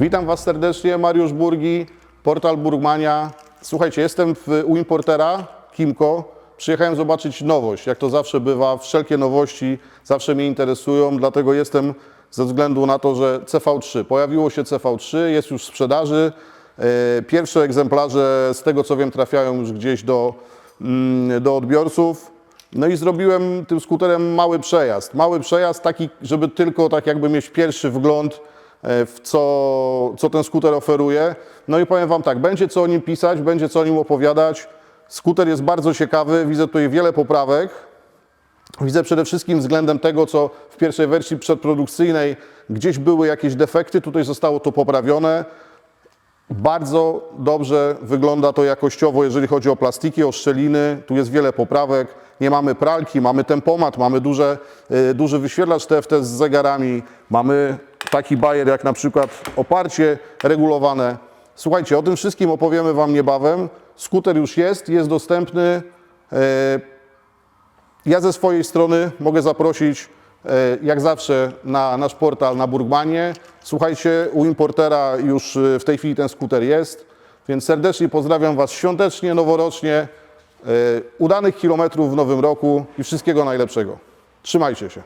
Witam Was serdecznie, Mariusz Burgi, portal Burgmania. Słuchajcie, jestem w, u importera Kimco. Przyjechałem zobaczyć nowość. Jak to zawsze bywa, wszelkie nowości zawsze mnie interesują, dlatego jestem ze względu na to, że CV3. Pojawiło się CV3, jest już w sprzedaży. E, Pierwsze egzemplarze, z tego co wiem, trafiają już gdzieś do, mm, do odbiorców. No i zrobiłem tym skuterem mały przejazd. Mały przejazd taki, żeby tylko tak jakby mieć pierwszy wgląd w co, co ten skuter oferuje. No i powiem Wam tak, będzie co o nim pisać, będzie co o nim opowiadać. Skuter jest bardzo ciekawy, widzę tutaj wiele poprawek. Widzę przede wszystkim względem tego, co w pierwszej wersji przedprodukcyjnej gdzieś były jakieś defekty, tutaj zostało to poprawione. Bardzo dobrze wygląda to jakościowo, jeżeli chodzi o plastiki, o szczeliny. Tu jest wiele poprawek. Nie mamy pralki, mamy tempomat, mamy duże, y, duży wyświetlacz TFT z zegarami, mamy taki bajer jak na przykład oparcie regulowane. Słuchajcie, o tym wszystkim opowiemy Wam niebawem. Skuter już jest, jest dostępny. Y, ja ze swojej strony mogę zaprosić, e, jak zawsze, na nasz portal na Burgmanie. Słuchajcie, u importera już w tej chwili ten skuter jest, więc serdecznie pozdrawiam Was świątecznie, noworocznie, udanych kilometrów w nowym roku i wszystkiego najlepszego. Trzymajcie się.